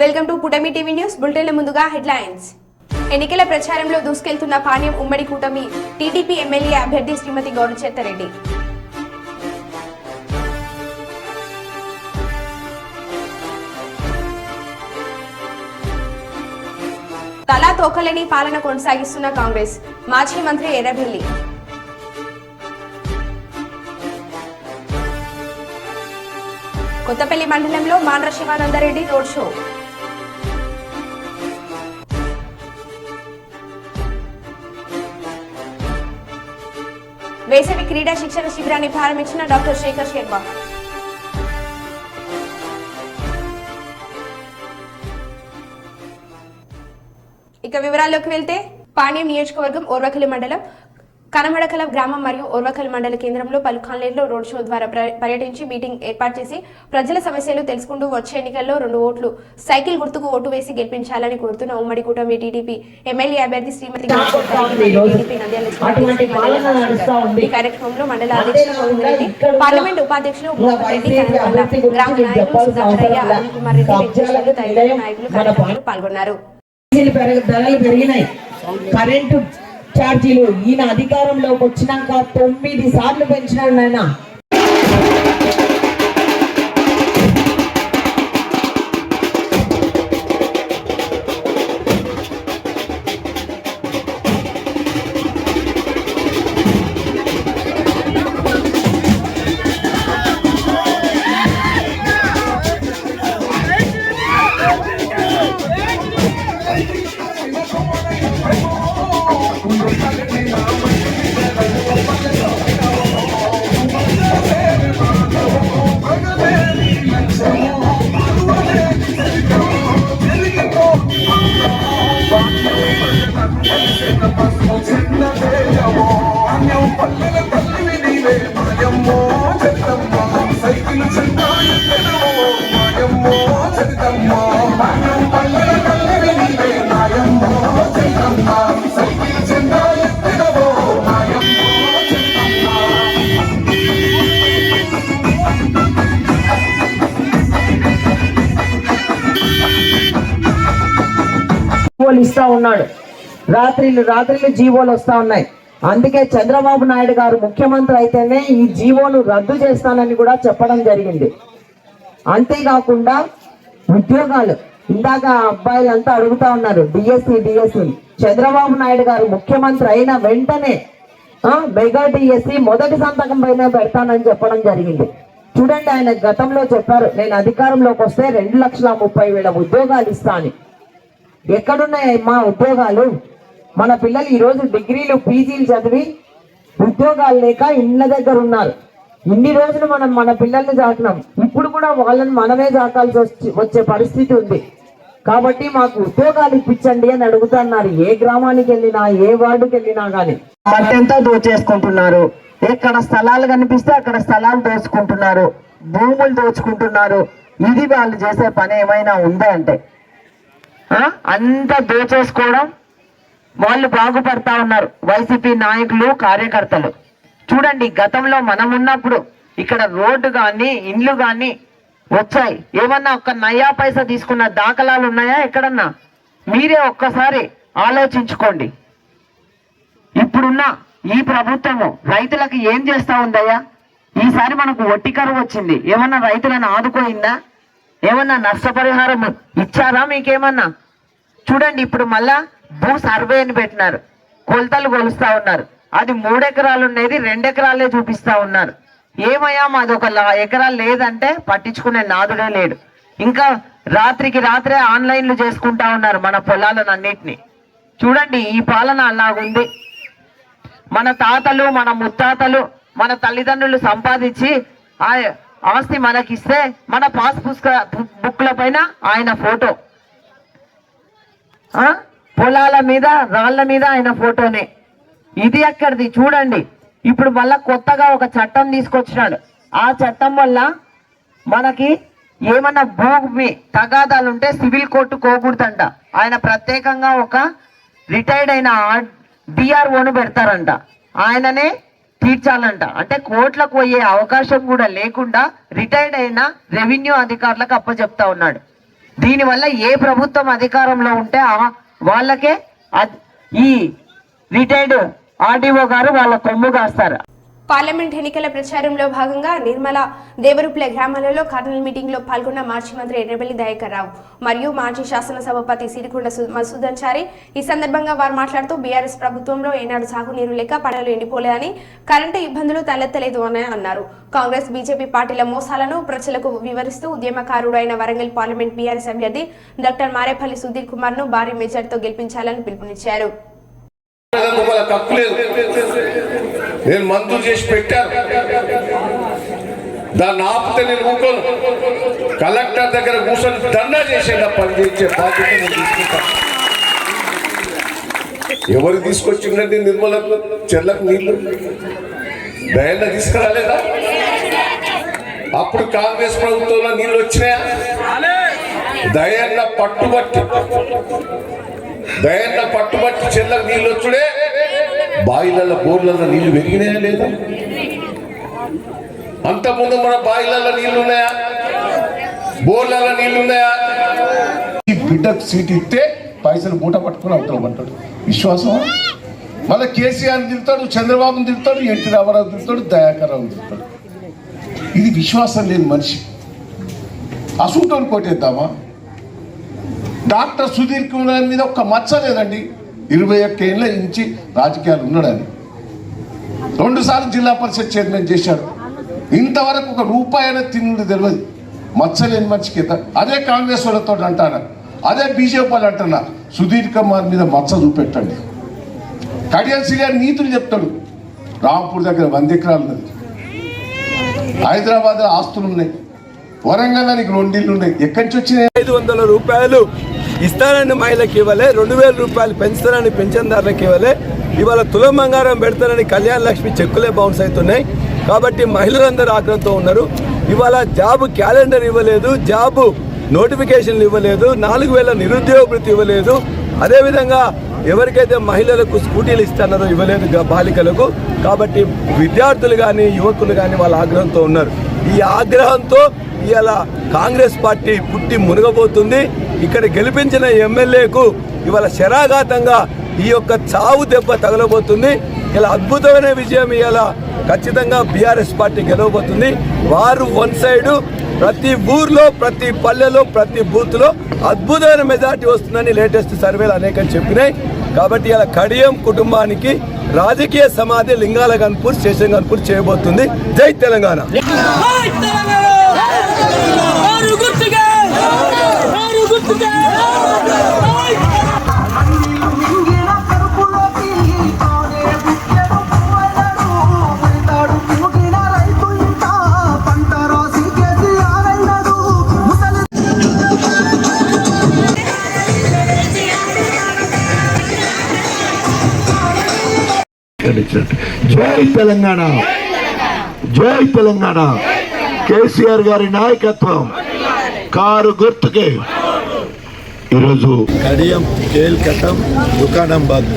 Welcome to Putami TV news బులెటిన్ల ముందుగా headlines. ఎన్నికల ప్రచారంలో దూసుకెళ్తున్న పాణ్యం ఉమ్మడి కూటమి టీడీపీ ఎమ్మెల్యే అభ్యర్థి శ్రీమతి గౌరచేత్తరెడ్డి తలా తోకలేని పాలన కొనసాగిస్తున్న కాంగ్రెస్ మాజీ మంత్రి ఎర్రబెల్లి. కొత్తపల్లి మండలంలో మాండ్ర శివానందరెడ్డి రోడ్ షో. వేసవి క్రీడా శిక్షణ శిబిరాన్ని ప్రారంభించిన డాక్టర్ శేఖర్ శర్మ. ఇక వివరాల్లోకి వెళ్తే పాణ్యం నియోజకవర్గం ఓర్వకలి మండలం కనమడకల గ్రామం మరియు ఓర్వకల్ మండల కేంద్రంలో పలు కాలనీల్లో రోడ్ షో ద్వారా ప్ర- పర్యటించి మీటింగ్ ఏర్పాటు చేసి ప్రజల సమస్యలు తెలుసుకుంటూ వచ్చే ఎన్నికల్లో రెండు ఓట్లు సైకిల్ గుర్తుకు ఓటు వేసి గెలిపించాలని కోరుతున్న ఉమ్మడి కూటమి టీడీపీ ఎమ్మెల్యే అభ్యర్థి శ్రీమతి. ఈ కార్యక్రమంలో మండల అధ్యక్షులు గోవిందరెడ్డి, పార్లమెంట్ ఉపాధ్యక్షులు గ్రామ నాయకులు సుధాకరయ్య, కుమార్ రెడ్డి తదితర పాల్గొన్నారు. ఛార్జీలు పెరగ ధరలు పెరిగినాయి. కరెంటు ఛార్జీలు ఈయన అధికారంలోకి వచ్చినాక తొమ్మిది సార్లు పెంచినాడు నాయన. జీవోలు ఇస్తా ఉన్నాడు. రాత్రిలు రాత్రిలు జీవోలు వస్తా ఉన్నాయి. అందుకే చంద్రబాబు నాయుడు గారు ముఖ్యమంత్రి అయితేనే ఈ జీవోను రద్దు చేస్తానని కూడా చెప్పడం జరిగింది. అంతేకాకుండా ఉద్యోగాలు. ఇందాక అబ్బాయిలు అబ్బాయిలంతా అడుగుతా ఉన్నారు డిఎస్సి డిఎస్సి. చంద్రబాబు నాయుడు గారు ముఖ్యమంత్రి అయిన వెంటనే మెగా డిఎస్సి మొదటి సంతకం పైన పెడతానని చెప్పడం జరిగింది. చూడండి ఆయన గతంలో చెప్పారు నేను అధికారంలోకి వస్తే రెండు లక్షల ముప్పై వేల ఉద్యోగాలు ఇస్తాను అని. ఎక్కడున్నాయి మా ఉద్యోగాలు? మన పిల్లలు ఈరోజు డిగ్రీలు పీజీలు చదివి ఉద్యోగాలు లేక ఇళ్ళ దగ్గర ఉన్నారు. ఇన్ని రోజులు మనం మన పిల్లల్ని చాకినాం ఇప్పుడు కూడా వాళ్ళని మనమే చాకాల్సి వచ్చి వచ్చే పరిస్థితి ఉంది. కాబట్టి మాకు ఉద్యోగాలు ఇప్పించండి అని అడుగుతున్నారు. ఏ గ్రామానికి వెళ్ళినా ఏ వార్డుకి వెళ్ళినా కానీ. మట్టెంతో దోచేసుకుంటున్నారు. ఎక్కడ స్థలాలు కనిపిస్తే అక్కడ స్థలాలు దోచుకుంటున్నారు. భూములు దోచుకుంటున్నారు. ఇది వాళ్ళు చేసే పని ఏమైనా ఉందా అంటే అంత దోచేసుకోవడం వాళ్ళు బాగుపడతా ఉన్నారు. వైసీపీ నాయకులు కార్యకర్తలు. చూడండి గతంలో మనం ఉన్నప్పుడు ఇక్కడ రోడ్డు కానీ ఇండ్లు కానీ వచ్చాయి. ఏమన్నా ఒక్క నయా పైసా తీసుకున్న దాఖలాలు ఉన్నాయా ఎక్కడన్నా? మీరే ఒక్కసారి ఆలోచించుకోండి. ఇప్పుడున్న ఈ ప్రభుత్వము రైతులకు ఏం చేస్తా ఉందయ్యా? ఈసారి మనకు ఒట్టి కరువు వచ్చింది. ఏమన్నా రైతులను ఆదుకోయిందా? ఏమన్నా నష్టపరిహారం ఇచ్చారా మీకేమన్నా? చూడండి ఇప్పుడు మళ్ళా భూ సర్వే అని పెట్టినారు. కొలతలు కొలుస్తా ఉన్నారు. అది మూడు ఎకరాలు ఉండేది రెండు ఎకరాలే చూపిస్తా ఉన్నారు. ఏమయ్యా మాది ఒక ఎకరాలు లేదంటే పట్టించుకునే నాదుడే లేడు. ఇంకా రాత్రికి రాత్రే ఆన్లైన్లు చేసుకుంటా ఉన్నారు మన పొలాలను అన్నిటినీ. చూడండి ఈ పాలన అలాగుంది. మన తాతలు మన ముత్తాతలు మన తల్లిదండ్రులు సంపాదించి ఆ ఆస్తి మనకిస్తే మన పాస్ పుస్తక బుక్ల పైన ఆయన ఫోటో. పొలాల మీద రాళ్ళ మీద ఆయన ఫోటోనే. ఇది ఎక్కడిది? చూడండి. ఇప్పుడు మళ్ళా కొత్తగా ఒక చట్టం తీసుకొచ్చినాడు. ఆ చట్టం వల్ల మనకి ఏమన్నా భూమి తగాదాలు ఉంటే సివిల్ కోర్టు కోకూడదంట ఆయన ప్రత్యేకంగా ఒక రిటైర్డ్ అయిన డిఆర్ఓను పెడతారంట. ఆయననే తీర్చాలంట. అంటే కోట్లకు పోయే అవకాశం కూడా లేకుండా రిటైర్డ్ అయిన రెవెన్యూ అధికారులకు అప్పచెప్తా ఉన్నాడు. దీనివల్ల ఏ ప్రభుత్వం అధికారంలో ఉంటే ఆ వాళ్ళకే ఈ రిటైర్డ్ ఆర్డీఓ గారు వాళ్ళ కొమ్ము కాస్తారు. పార్లమెంట్ ఎన్నికల ప్రచారంలో భాగంగా నిర్మల దేవరుప్లే గ్రామాలలో కర్నూలు మీటింగ్లో పాల్గొన్న మాజీ మంత్రి ఎర్రబెల్లి దయాకర్ రావు మరియు మాజీ శాసనసభాపతి సిరికొండ సు- చారి. ఈ సందర్భంగా వారు మాట్లాడుతూ బీఆర్ఎస్ ప్రభుత్వంలో ఏనాడు సాగునీరు లేక పడవలు ఎండిపోలేదని కరెంటు ఇబ్బందులు తలెత్తలేదు అని అన్నారు. కాంగ్రెస్ బీజేపీ పార్టీల మోసాలను ప్రజలకు వివరిస్తూ ఉద్యమకారుడు అయిన వరంగల్ పార్లమెంట్ బీఆర్ఎస్ అభ్యర్థి డాక్టర్ మారేపల్లి సుధీర్ కుమార్ను భారీ మెజార్టీతో గెలిపించాలని పిలుపునిచ్చారు నాకు వాళ్ళ తప్పు లేదు నేను మంజూరు చేసి పెట్టాను. దాన్ని ఆపితే నేను ఊకోను. కలెక్టర్ దగ్గర కూర్చొని దండా చేసేలా పనిచేసే బాధ్యత నేను తీసుకుంటాను ఎవరు తీసుకొచ్చిందండి నిర్మల? చెల్లకు నీళ్ళు? దయన్న తీసుకురాలేదా? అప్పుడు కాంగ్రెస్ ప్రభుత్వంలో నీళ్ళు వచ్చినాయా? దయన్న పట్టుబట్టి దయన్న పట్టుబట్టి చెల్లకు నీళ్ళు వచ్చుడే. బాయిలలో బోర్లలో నీళ్ళు పెరిగినాయా లేదా? అంతకుముందు మన బాయిలలో నీళ్ళు ఉన్నాయా బోర్లలో నీళ్ళు ఉన్నాయా ఈ బిడ్డకు సీట్ ఇస్తే పైసలు మూట పట్టుకుని అవుతామంటాడు విశ్వాసం మళ్ళీ కేసీఆర్ తిడతాడు చంద్రబాబుని తిడతాడు ఎన్టీ రామారావు తిడతాడు దయాకర్ రావు తిడతాడు. ఇది విశ్వాసం లేని మనిషి. అసూటోని కొట్టేద్దామా డాక్టర్ సుధీర్ కుమార్ మీద ఒక్క మచ్చ లేదండి. ఇరవై ఒక్క ఏళ్ళ నుంచి రాజకీయాలు ఉన్నాడని. రెండుసార్లు జిల్లా పరిషత్ చైర్మన్ చేశాడు. ఇంతవరకు ఒక రూపాయి అనేది తిన్నుడు తెలియదు. మచ్చలేని మనిషికి అదే కాంగ్రెస్ వాళ్ళతో అంటాను? అదే బీజేపీ వాళ్ళు అంటున్నా సుధీర్ కుమార్ మీద మచ్చ చూపెట్టండి. కడియం శ్రీగారు నీతులు చెప్తాడు. రాంపూర్ దగ్గర వంద ఎకరాలు ఉన్నది. హైదరాబాద్ ఆస్తులు ఉన్నాయి. వరంగల్ నీకు రెండిళ్ళు ఉన్నాయి. ఎక్కడి నుంచి వచ్చినాయి? ఐదు వందల రూపాయలు ఇస్తానని మహిళకి ఇవ్వలే రెండు వేల రూపాయలు పెంచుతానని పెన్షన్దారులకు ఇవ్వలే. ఇవాళ తులం బంగారం పెడతానని కళ్యాణ లక్ష్మి చెక్కులే బౌన్స్ అవుతున్నాయి. కాబట్టి మహిళలందరూ ఆగ్రహంతో ఉన్నారు. ఇవాళ జాబ్ క్యాలెండర్ ఇవ్వలేదు జాబ్ నోటిఫికేషన్లు ఇవ్వలేదు నాలుగు వేల నిరుద్యోగ వృత్తి ఇవ్వలేదు. అదేవిధంగా ఎవరికైతే మహిళలకు స్కూటీలు ఇస్తున్నారో ఇవ్వలేదు బాలికలకు. కాబట్టి విద్యార్థులు కానీ యువకులు కానీ వాళ్ళ ఆగ్రహంతో ఉన్నారు. ఈ ఆగ్రహంతో ఇవాళ కాంగ్రెస్ పార్టీ పుట్టి మునగబోతుంది. ఇక్కడ గెలిపించిన ఎమ్మెల్యేకు ఇవాళ శరాఘాతంగా ఈ యొక్క చావు దెబ్బ తగలబోతుంది. ఇలా అద్భుతమైన విజయం ఇవాళ ఖచ్చితంగా బీఆర్ఎస్ పార్టీ గెలవబోతుంది. వారు వన్ సైడు ప్రతి ఊర్లో ప్రతి పల్లెలో ప్రతి బూత్లో అద్భుతమైన మెజార్టీ వస్తుందని లేటెస్ట్ సర్వేలు అనేకం చెప్పినాయి. కాబట్టి ఇలా కడియం కుటుంబానికి రాజకీయ సమాధి లింగాల గన్పూర్ శేషం గన్పూర్ చేయబోతుంది. జై తెలంగాణ! జై తెలంగాణ జై తెలంగాణ కేసీఆర్ గారి నాయకత్వం కారు గుర్తుకే. ఈరోజు కడియం కేల్కటం దుకాణం బంద్.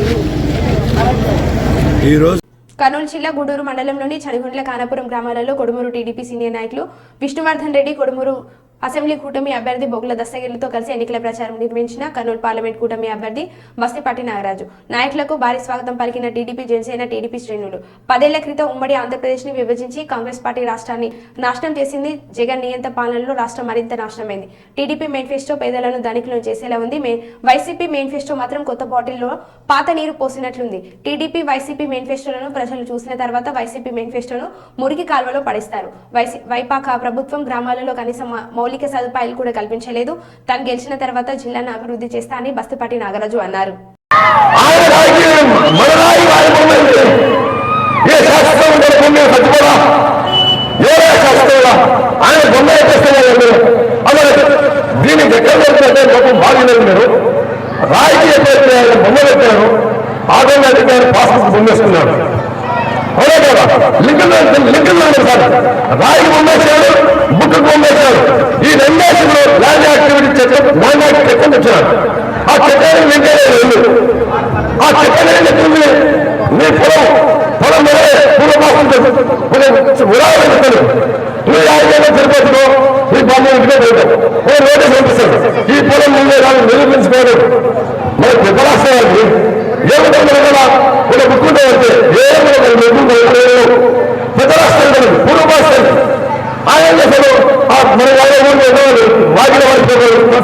ఈరోజు కర్నూలు జిల్లా గూడూరు మండలంలోని చనిగుండ్ల కానాపురం గ్రామాలలో కొడుమూరు టీడీపీ సీనియర్ నాయకులు విష్ణువర్ధన్ రెడ్డి కొడుమూరు అసెంబ్లీ కూటమి అభ్యర్థి బొగ్గుల దస్తగిరితో కలిసి ఎన్నికల ప్రచారం నిర్వహించిన కర్నూలు పార్లమెంట్ కూటమి అభ్యర్థి బస్తిపాటి నాగరాజు. నాయకులకు భారీ స్వాగతం పలికిన టీడీపీ జనసేన టీడీపీ శ్రేణులు. పదేళ్ళ క్రితం ఉమ్మడి ఆంధ్రప్రదేశ్ని విభజించి కాంగ్రెస్ పార్టీ రాష్ట్రాన్ని నాశనం చేసింది జగన్ నియంత పాలనలో రాష్ట్రం మరింత నాశనమైంది. టీడీపీ మేనిఫెస్టో పేదలను ధనికులను చేసేలా ఉంది. మే- వైసీపీ మేనిఫెస్టో మాత్రం కొత్త బాటిల్లో పాత నీరు పోసినట్లుంది. టీడీపీ వైసీపీ మేనిఫెస్టోలను ప్రజలు చూసిన తర్వాత వైసీపీ మేనిఫెస్టోను మురికి కాల్వలో పడేస్తారు. వైసీ వైపాక ప్రభుత్వం గ్రామాలలో కనీసం మౌలిక సదుపాయాలు కూడా కల్పించలేదు. తాను గెలిచిన తర్వాత జిల్లాను అభివృద్ధి చేస్తా అని బస్తుపాటి నాగరాజు అన్నారు. దీనికి ఎక్కడ బాగున్నారు మీరు రాయికి ఎక్కడైతే బొమ్మ పెట్టారు. బొమ్మేశాడు బుక్ బొమ్మేశాడు ఈ రెండేసింలో ల్యాండ్ యాక్టివిటీ చట్టం ల్యాండ్ యాక్ట్ చట్టం తెచ్చారు ఆ చట్టాన్ని వెంటనే లేదు ఆ చట్టాన్ని ఏం చెప్తుంది పొలం పొలం మీద పూర్వపాసం ఉదాహరణ నువ్వు యాభై సరిపోతుందో మీ బాధ్యత ఇంటికే పోతాం ఓ నోటీస్ పంపిస్తాడు ఈ పొలం ముందే దాన్ని నిరూపించుకోలేదు మరి పెద్దరాష్ట్రానికి ఏ విధంగా ఒక ఇలా ఏ విధంగా ఏమి పెద్ద రాష్ట్రాలు పూర్వ భాషలు ఆయన చేశాడు ఆ మన వాళ్ళ ఊళ్ళో ఉన్నవాళ్ళు వాకిల వారి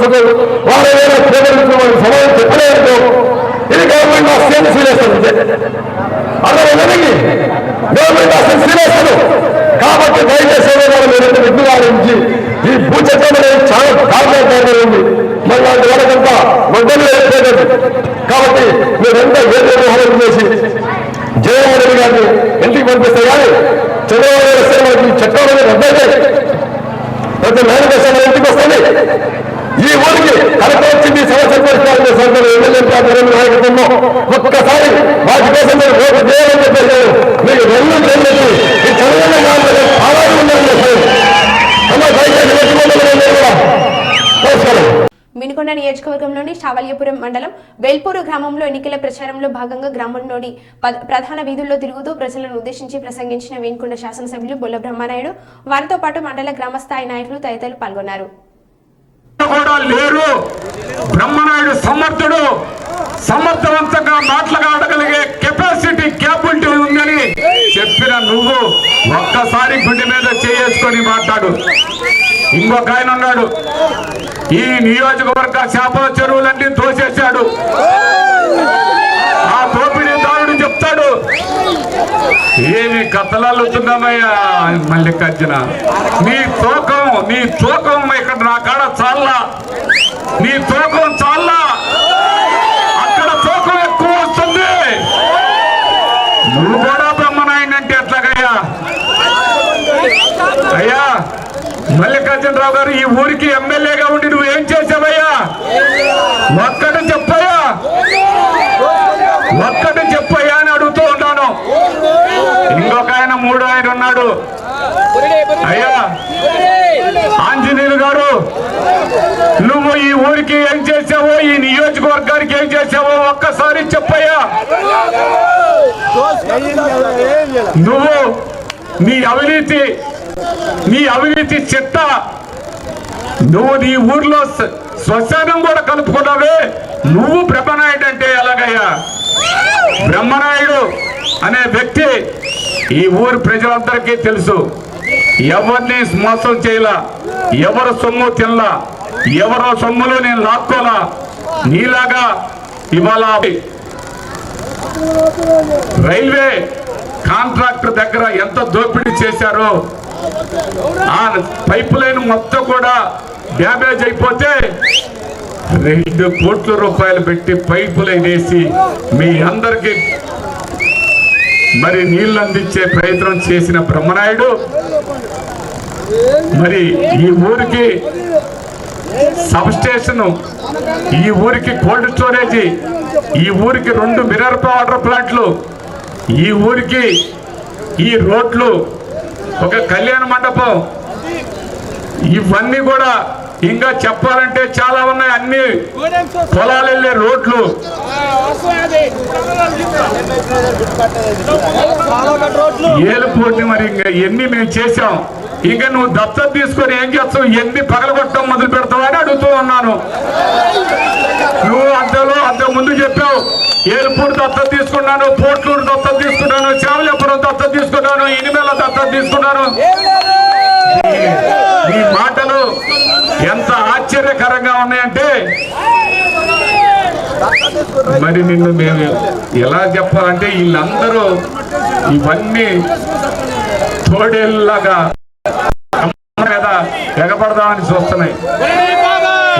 పేపర్లు ప్రస్తుతం వాళ్ళ వేరే పేపర్లు సమాజం చెప్పలేదు ఇది గవర్నమెంట్ ఆఫ్ సేమ్ సీరియస్ అందరూ అర్థమైందండి గవర్నమెంట్ ఆఫ్ సీరియస్ కాబట్టి దయచేసి మీరు విజ్ఞానించి ఈ భూచక్రం అనేది చాలా కారణం ఉంది మరి వాళ్ళకంతా మొదలు వేసుకోలేదు కాబట్టి మీరంతా ఏదో వ్యవహారం చేసి జయమోహన్ గారిని ఇంటికి పంపిస్తే కానీ చంద్రబాబు నాయుడు వస్తే మనకి చట్టం అనేది రద్దయితే ప్రతి మేనిఫెస్టో ఇంటికి వస్తుంది. ఈ ఊరికి కలెక్టర్ వచ్చింది సమస్య పరిష్కారం చేశారు ఎమ్మెల్యే నరేంద్ర నాయకత్వంలో ఒక్కసారి వాటి కోసం మీరు ఓటు చేయాలని చెప్పారు మీకు రెండు చెల్లి ఈ చంద్రబాబు నాయుడు ఆధారం ఉందని చెప్పారు నమస్కారం. మినుకొండ నియోజకవర్గంలోని శావల్యపురం మండలం వెల్పూరు గ్రామంలో ఎన్నికల ప్రచారంలో భాగంగా గ్రామంలోని ప్రధాన వీధుల్లో తిరుగుతూ ప్రజలను ఉద్దేశించి ప్రసంగించిన వేణుకొండ శాసనసభ్యులు బొల్ల బ్రహ్మనాయుడు. వారితో పాటు మండల గ్రామస్థాయి నాయకులు తదితరులు పాల్గొన్నారు. కూడా లేరు. బ్రహ్మనాయుడు సమర్థుడు సమర్థవంతంగా మాట్లాడగలిగే కెపాసిటీ క్యాపబిలిటీ ఉందని చెప్పిన నువ్వు ఒక్కసారి గుండె మీద చేసుకొని మాట్లాడు. ఇంకొక ఆయన ఉన్నాడు. ఈ నియోజకవర్గ చేపల చెరువులన్నీ తోసేశాడు. ఏమి కథలల్లుతున్నామయ్యా మల్లికార్జున? నీ తూకం నీ తూకం ఇక్కడ నా కాడ చాలా నీ తూకం చాలా అక్కడ తూకం ఎక్కువ వస్తుంది. నువ్వు కూడా బ్రహ్మనాయనంటే ఎట్లాగయ్యా? అయ్యా మల్లికార్జున రావు గారు ఈ ఊరికి ఎమ్మెల్యేగా ఉండి నువ్వేం ఏం చేసావయ్యా? ఒక్కటి చెప్పయ్యా ఒక్కటి చెప్పయ్యా అని అడుగుతూ ఉన్నాను ఇంకొక ఆయన మూడు ఆయన ఉన్నాడు అయ్యా ఆంజనేయులు గారు నువ్వు ఈ ఊరికి ఏం చేసావో ఈ నియోజకవర్గానికి ఏం చేసావో ఒక్కసారి చెప్పయ్యా. నువ్వు నీ అవినీతి నీ అవినీతి చిత్త నువ్వు నీ ఊర్లో శ్మశానం కూడా కలుపుకున్నావే. నువ్వు బ్రహ్మనాయుడు అంటే ఎలాగయ్యా? బ్రహ్మనాయుడు. అనే వ్యక్తి ఈ ఊరి ప్రజలందరికీ తెలుసు. ఎవరిని మోసం చేయలా ఎవరు సొమ్ము తినలా ఎవరో సొమ్ములు నేను లాక్కోలా నీలాగా ఇవాళ రైల్వే కాంట్రాక్టర్ దగ్గర ఎంత దోపిడీ చేశారో ఆ పైప్ లైన్ మొత్తం కూడా డ్యామేజ్ అయిపోతే రెండు కోట్ల రూపాయలు పెట్టి పైపు లైన్ వేసి మీ అందరికి మరి నీళ్ళు అందించే ప్రయత్నం చేసిన బ్రహ్మనాయుడు మరి ఈ ఊరికి సబ్ స్టేషన్ ఈ ఊరికి కోల్డ్ స్టోరేజీ ఈ ఊరికి రెండు మినరల్ వాటర్ ప్లాంట్లు ఈ ఊరికి ఈ రోడ్లు ఒక కళ్యాణ మండపం ఇవన్నీ కూడా ఇంకా చెప్పాలంటే చాలా ఉన్నాయి. అన్ని పొలాలు వెళ్ళే రోడ్లు. ఏలుపోటీ మరి ఇంకా ఎన్ని మేము చేసాం ఇంకా నువ్వు దత్తత తీసుకొని ఏం చేస్తావు? ఎన్ని పగలగొట్టడం మొదలు పెడతావు అని అడుగుతూ ఉన్నాను. నువ్వు అంతలో అంత ముందు చెప్పావు. ఏలుపూడి దత్తత తీసుకున్నాను పోట్లూరు దత్తత తీసుకున్నాను చావలేపురం దత్తత తీసుకున్నాను ఇనిమేల దత్తత తీసుకున్నాను. మీ మాటలు ఎంత ఆశ్చర్యకరంగా ఉన్నాయంటే మరి నిన్ను మేము ఎలా చెప్పాలంటే వీళ్ళందరూ ఇవన్నీ తోడేళ్ళలాగా మీద ఎగపడదామని చూస్తున్నాయి.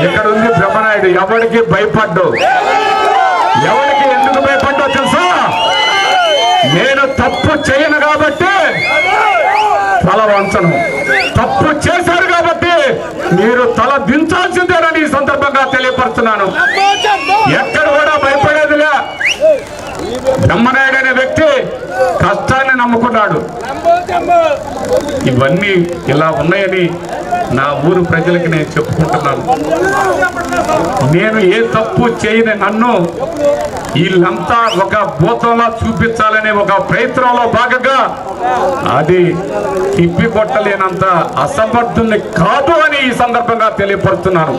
ఇక్కడ ఉంది బ్రహ్మనాయుడు ఎవరికి భయపడ్డు? ఎవరికి ఎందుకు భయపడ్డో తెలుసా? నేను తప్పు చేయను కాబట్టి ఫలవంచను. తప్పు చేశారు కాబట్టి మీరు తల దించాల్సిందేనని ఈ సందర్భంగా తెలియపరుస్తున్నాను. ఎక్కడ కూడా భయపడేదిలే. బ్రహ్మనాయుడు అనే వ్యక్తి కష్టాన్ని నమ్ముకున్నాడు. ఇవన్నీ ఇలా ఉన్నాయని నా ఊరు ప్రజలకి నేను చెప్పుకుంటున్నాను. నేను ఏ తప్పు చేయని నన్ను వీళ్ళంతా ఒక భూతంలా చూపించాలనే ఒక ప్రయత్నంలో భాగంగా అది తిప్పి కొట్టలేనంత అసమర్థుల్ని కాదు అని ఈ సందర్భంగా తెలియపడుతున్నాను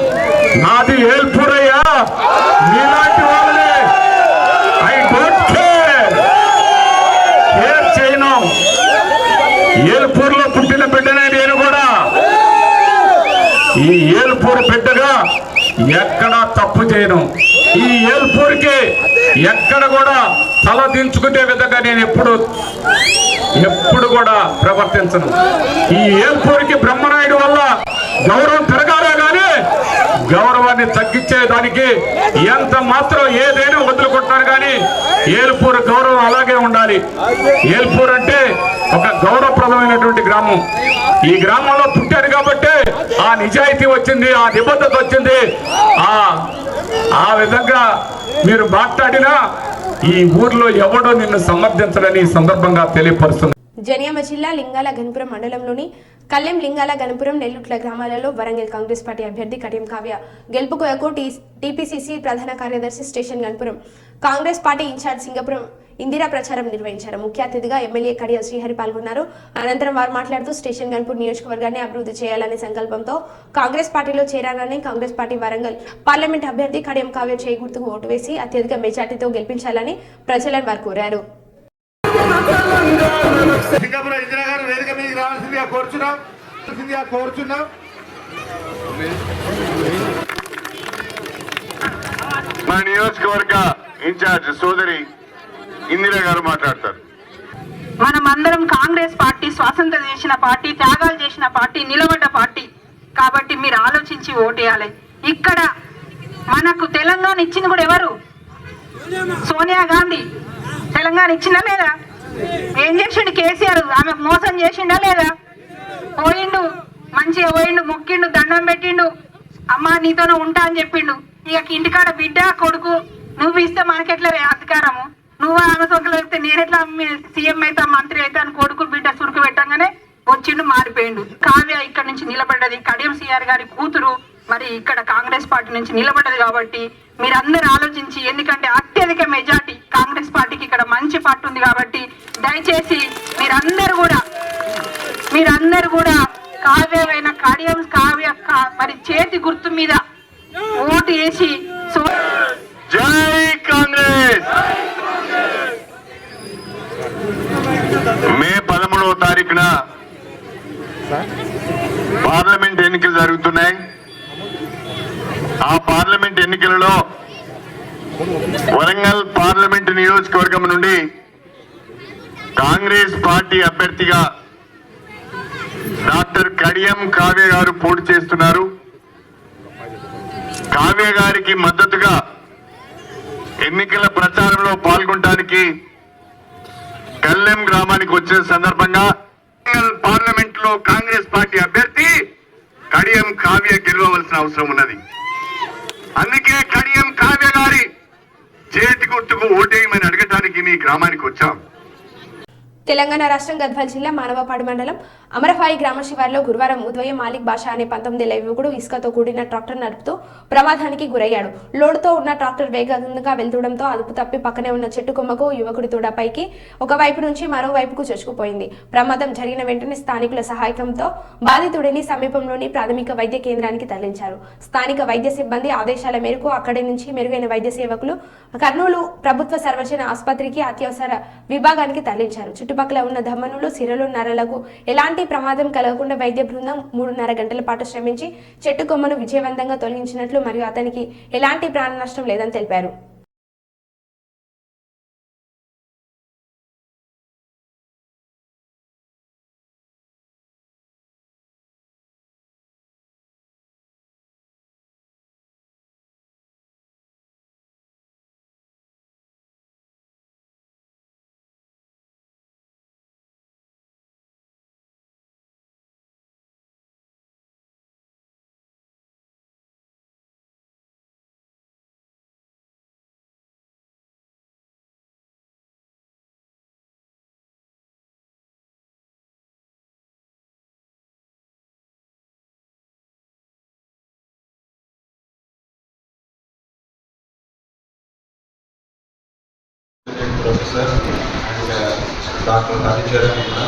నాది ఏల్పురయ్యా. మీలాంటి వాళ్ళని ఐ డోంట్ కేర్ కేర్ చేయను. ఏల్పూర్లో పుట్టిన బిడ్డనే నేను కూడా. ఈ ఏల్పూర్ బిడ్డగా ఎక్కడా తప్పు చేయను. ఈ ఏల్పూర్కి ఎక్కడ కూడా తల దించుకునే విధంగా నేను ఎప్పుడు ఎప్పుడు కూడా ప్రవర్తించను. ఈ ఏర్పూరికి బ్రహ్మనాయుడు వల్ల గౌరవం పెరగ గౌరవాన్ని తగ్గించేదానికి ఎంత మాత్రం ఏదైనా వదులుకుంటున్నారు కానీ ఏల్పూర్ గౌరవం అలాగే ఉండాలి. ఏల్పూర్ అంటే ఒక గౌరవప్రదమైనటువంటి గ్రామం. ఈ గ్రామంలో పుట్టారు కాబట్టి ఆ నిజాయితీ వచ్చింది ఆ నిబద్ధత వచ్చింది. ఆ ఆ విధంగా మీరు మాట్లాడినా ఈ ఊర్లో ఎవడో నిన్ను సమర్థించడని సందర్భంగా తెలియపరుస్తుంది. జనియామ జిల్లా లింగాల గణపురం మండలంలోని కల్లెం లింగాల గణపురం నెల్లుట్ల గ్రామాలలో వరంగల్ కాంగ్రెస్ పార్టీ అభ్యర్థి కటిం కావ్య గెలుపు కొరకు టీపీసీసీ ప్రధాన కార్యదర్శి station Ganapuram Congress party incharge Singapuram Indira ప్రచారం నిర్వహించారు. ముఖ్య అతిథిగా ఎమ్మెల్యే కడియ శ్రీహరి పాల్గొన్నారు. అనంతరం వారు మాట్లాడుతూ స్టేషన్ గన్పూర్ నియోజకవర్గాన్ని అభివృద్ధి చేయాలనే సంకల్పంతో కాంగ్రెస్ పార్టీలో చేరాలని కాంగ్రెస్ పార్టీ వరంగల్ పార్లమెంట్ అభ్యర్థి కడియం కావ్య చేయి గుర్తుకు ఓటు వేసి అత్యధిక మెజార్టీతో గెలిపించాలని ప్రజలను వారు కోరారు. రావాల్సిందిగా కోరుచున్నాం. రావాల్సిందిగా కోరుచున్నాం. మా నియోజకవర్గ ఇన్ఛార్జ్ సోదరి ఇందిరా గారు మాట్లాడతారు. మనమందరం కాంగ్రెస్ పార్టీ స్వాతంత్రం చేసిన పార్టీ త్యాగాలు చేసిన పార్టీ నిలబడ్డ పార్టీ. కాబట్టి మీరు ఆలోచించి ఓటేయాలి. ఇక్కడ మనకు తెలంగాణ ఇచ్చింది కూడా ఎవరు? సోనియా గాంధీ. తెలంగాణ ఇచ్చిందా లేదా? ఏం చేసిండు కేసీఆర్? ఆమె మోసం చేసిండా లేదా? పోయిండు మంచిగా పోయిండు మొక్కిండు దండం పెట్టిండు. అమ్మ నీతోనే ఉంటా అని చెప్పిండు. ఇక ఇంటికాడ బిడ్డ కొడుకు నువ్వు ఇస్తే మనకెట్లా ఎట్లా అధికారము? నువ్వు ఆమె సొంతలు వెళ్తే నేనెట్లా సీఎం అయితే మంత్రి అయితే అని కొడుకు బిడ్డ సురుకు పెట్టంగానే వచ్చిండు మారిపోయిండు. కావ్య ఇక్కడ నుంచి నిలబడ్డది. కడియం సిఆర్ గారి కూతురు మరి ఇక్కడ కాంగ్రెస్ పార్టీ నుంచి నిలబడ్డది కాబట్టి మీరందరూ ఆలోచించి ఎందుకంటే అత్యధిక మెజార్టీ కాంగ్రెస్ పార్టీకి ఇక్కడ మంచి పట్టు ఉంది కాబట్టి దయచేసి మీరందరూ కూడా మీరందరూ కూడా కావ్యమైన కార్యం కావ్య మరి చేతి గుర్తు మీద ఓటు వేసి సో జై కాంగ్రెస్! మే పదమూడవ తారీఖున పార్లమెంట్ ఎన్నికలు జరుగుతున్నాయి. ఆ పార్లమెంట్ ఎన్నికలలో వరంగల్ పార్లమెంట్ నియోజకవర్గం నుండి కాంగ్రెస్ పార్టీ అభ్యర్థిగా డాక్టర్ కడియం కావ్య గారు పోటీ చేస్తున్నారు. కావ్య గారికి మద్దతుగా ఎన్నికల ప్రచారంలో పాల్గొనడానికి కల్లెం గ్రామానికి వచ్చిన సందర్భంగా వరంగల్ పార్లమెంట్లో కాంగ్రెస్ పార్టీ అభ్యర్థి కడియం కావ్య గెలవలసిన అవసరం ఉన్నది. అందుకే కడియం కావ్య గారి చేతి గుర్తుకు ఓటేయమని అడగటానికి మీ గ్రామానికి వచ్చాం. తెలంగాణ రాష్ట్రం గద్వాల్ జిల్లా మానవపాడు మండలం అమరఫాయి గ్రామ శివార్లో గురువారం ఉదయం మాలిక్ బాషా అనే పంతొమ్మిదేళ్ళ యువకుడు ఇసుకతో కూడిన ట్రాక్టర్ నడుపుతూ ప్రమాదానికి గురయ్యాడు. లోడుతో ఉన్న ట్రాక్టర్ వేగంగా వెళ్తుండడంతో అదుపు తప్పి పక్కనే ఉన్న చెట్టు కొమ్మకు యువకుడి తోడపైకి ఒక వైపు నుంచి మరోవైపుకు చొచ్చుకుపోయింది. ప్రమాదం జరిగిన వెంటనే స్థానికుల సహాయకంతో బాధితుడిని సమీపంలోని ప్రాథమిక వైద్య కేంద్రానికి తరలించారు. స్థానిక వైద్య సిబ్బంది ఆదేశాల మేరకు అక్కడి నుంచి మెరుగైన వైద్య సేవకులు కర్నూలు ప్రభుత్వ సర్వజన ఆసుపత్రికి అత్యవసర విభాగానికి తరలించారు. చుట్టుపక్కల ఉన్న ధమనులు సిరలు నరలకు ఎలాంటి ప్రమాదం కలగకుండా వైద్య బృందం మూడున్నర గంటల పాటు శ్రమించి చెట్టు కొమ్మను విజయవంతంగా తొలగించినట్లు మరియు అతనికి ఎలాంటి ప్రాణ నష్టం లేదని తెలిపారు. ప్రొఫెసర్ అండ్ డాక్టర్ హరిచరణ్ కూడా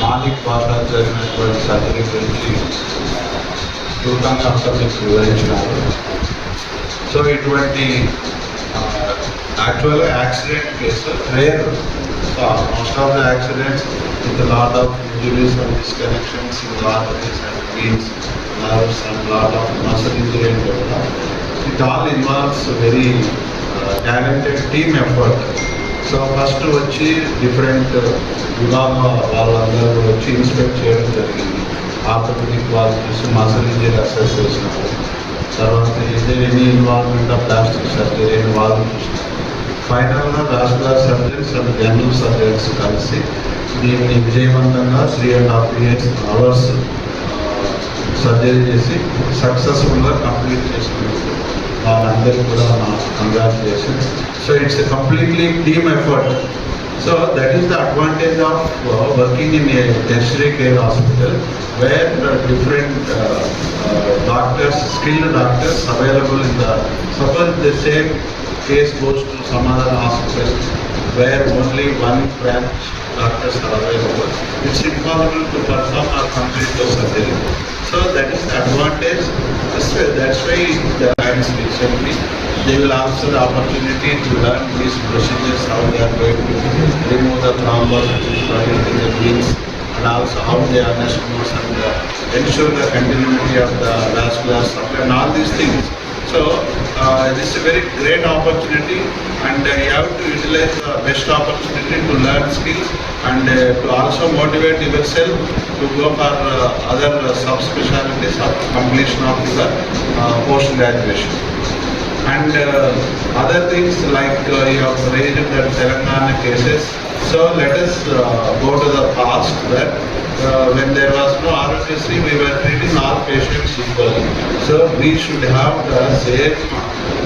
మాలిక్ బాగా జరిగినటువంటి సర్జరీ గురించి క్లుప్తంగా అంతా మీకు వివరించినారు సో ఇటువంటి యాక్చువల్గా accident case rare so most of the accidents with lot of injuries and disconnections in arteries and veins nerves and lot of muscle injury and all. It all involves very uh, talented team effort. So first వచ్చి different విభాగం వాళ్ళందరూ వచ్చి inspect చేయడం జరిగింది. Orthopaedic వాళ్ళు muscle injury assess చేసినారు. తర్వాత ఇదే any involvement of plastic surgery అని వాళ్ళు చూసినారు. ఫైనల్గా vascular surgeons and general surgeons కలిసి దీన్ని విజయవంతంగా three and half years hours surgery చేసి సక్సెస్ఫుల్గా కంప్లీట్ చేసినందుకు వాళ్ళందరికీ కూడా నా congratulations so it's completely team effort so that is the advantage of working in a tertiary care hospital where different doctors skilled doctors available in the suppose the same case goes to some other hospital where only one branch doctors are available, it's impossible to perform or complete the surgery. So that is the advantage. That's why, that's why the they will also the opportunity to learn these procedures, how they are going to remove the thrombus which is present in the veins and also how they anastomose and uh, ensure the continuity of the vascular supply and all these things. So uh, this is a very great opportunity and uh, you have to utilize the best opportunity to learn skills and uh, to also motivate yourself to go for uh, other uh, subspecialties after completion of the post graduation. And other things like you have raised the Telangana cases. So let us go to the past where uh, when there was no RFSC, we were treating all patients equally. So we should have the same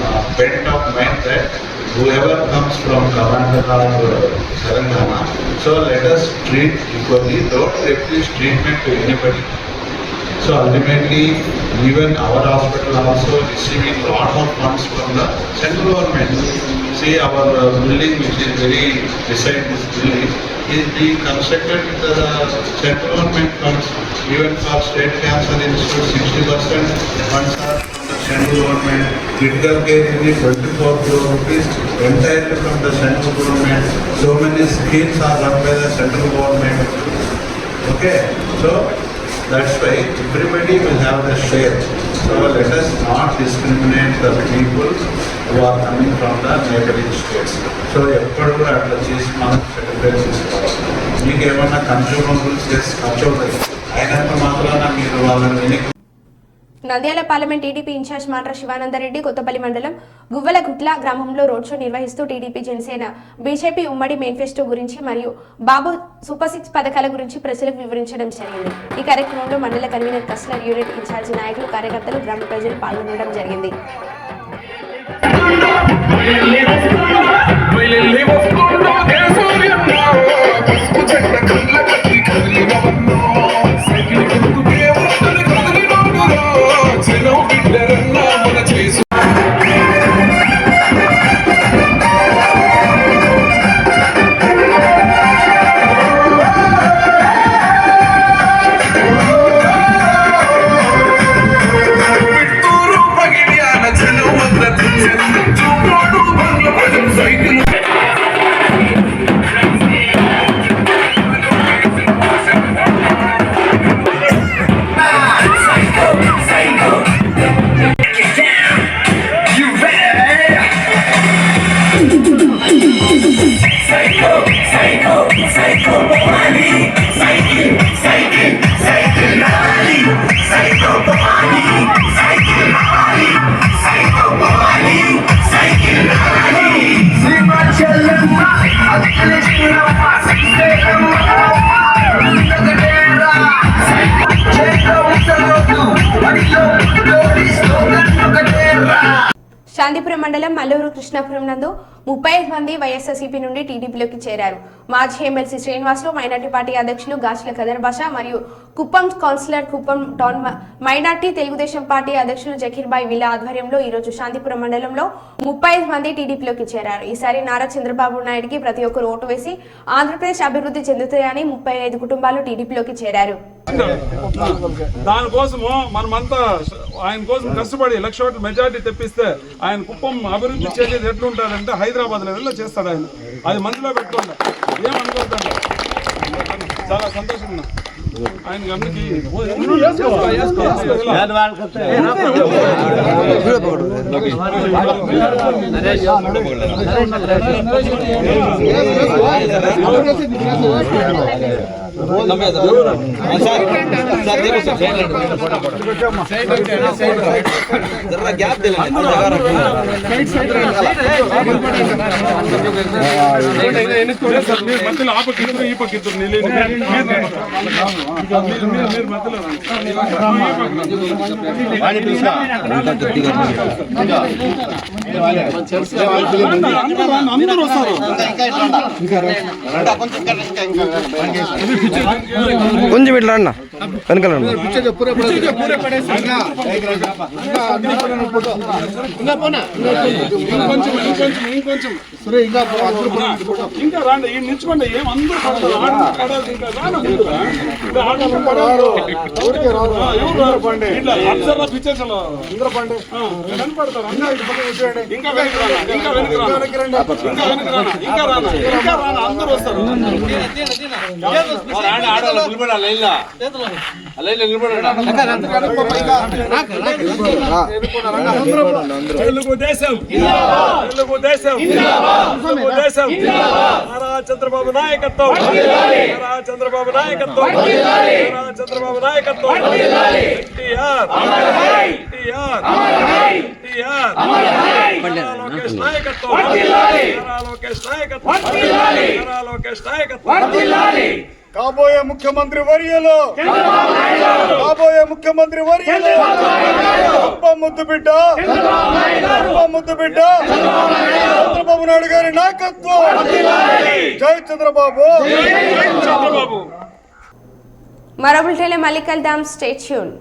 uh, bent of mind that whoever comes from Karnataka or Telangana, so let us treat equally, don't refuse treatment to anybody. So ultimately, even our hospital also receiving lot of funds from the central government. See our uh, building which is very beside this building is being constructed with the central government funds. Even for state cancer institute, sixty percent funds are from the central government. Critical care unit, twenty-four crore rupees entirely from the central government. So many schemes are run by the central government. Okay, so that's why everybody will have the share. So let us not discriminate the people who are coming from the neighboring states. So ఎప్పుడు కూడా అట్లా చేసి మనం celebrate చేసుకోవాలి మీకు ఏమన్నా consumables చేసి ఖర్చు అవుతాయి అయినంత మాత్రాన మీరు వాళ్ళని వెనక్కి Nandyal parliament TDP incharge Mandra Sivanandareddy Kothapalli మండలం గువ్వలగుట్ల గ్రామంలో రోడ్ షో నిర్వహిస్తూ టీడీపీ జనసేన బీజేపీ ఉమ్మడి మేనిఫెస్టో గురించి మరియు బాబు సూపర్ సిక్స్ పథకాల గురించి ప్రజలకు వివరించడం జరిగింది ఈ కార్యక్రమంలో మండల కన్వీనర్ కస్లర్ యూనిట్ ఇన్ఛార్జి నాయకులు కార్యకర్తలు గ్రామ ప్రజలు పాల్గొనడం జరిగింది సైకిల్ మల్లూరు నందు ముప్పై ఐదు మంది వైఎస్ఆర్సీపీ నుండి టీడీపీలోకి చేరారు. మాజీ ఎమ్మెల్సీ శ్రీనివాసులు మైనార్టీ పార్టీ అధ్యక్షులు గాచుల కదర్ భాష మరియు Kuppam councillor Kuppam town minority Telugudesam party అధ్యక్షులు జకీర్బాయ్ బాయ్ ఆధ్వర్యంలో ఈ రోజు శాంతిపురం మండలంలో ముప్పై ఐదు మంది టీడీపీలోకి చేరారు. ఈసారి నారా చంద్రబాబు నాయుడుకి ప్రతి ఒక్కరు ఓటు వేసి ఆంధ్రప్రదేశ్ అభివృద్ధి చెందుతాయని ముప్పై ఐదు కుటుంబాలు టీడీపీలోకి చేరారు. దానికోసము మనమంతా ఆయన కోసం కష్టపడి లక్ష ఓట్ల మెజారిటీ తెప్పిస్తే ఆయన కుప్పం అభివృద్ధి చేసేది ఎట్లుంటాడంటే హైదరాబాద్ లెవెల్లో చేస్తాడు ఆయన. అది మనసులో పెట్టుకోండి. ఏమనుకోద్దండి చాలా ఉన్నా. ఆయనకి అందరికి మీరు మధ్యలో ఆ పక్క ఇద్దరు ఈ పక్క ఇద్దరు నిలయండి. మీరు- మధ్యలో. అందరూ వస్తారు కొంచెం ఇట్లా అన్న. వెనకాల ఇంకా ఇంకా. ఇంకా? అందరూ వస్తారు. తెలుగుదేశం తెలుగుదేశం తెలుగుదేశం నారా చంద్రబాబు నాయకత్వం నారా చంద్రబాబు నాయకత్వం నారా చంద్రబాబు నాయకత్వం ఎన్టీఆర్ ఎన్టీఆర్ ఎన్టీఆర్ లోకేష్ నాయకత్వం నారా లోకేష్ నాయకత్వం నారా లోకేష్ నాయకత్వం కాబోయే ముఖ్యమంత్రి వర్యులు. కాబోయే ముఖ్యమంత్రి వర్యులు. గొప్ప ముద్దు బిడ్డ గొప్ప ముద్దు బిడ్డ చంద్రబాబు నాయుడు గారి నాయకత్వం. జై చంద్రబాబు. చంద్రబాబు. మరో బులెటిన్లో మళ్ళీ కలుద్దాం. ట్యూన్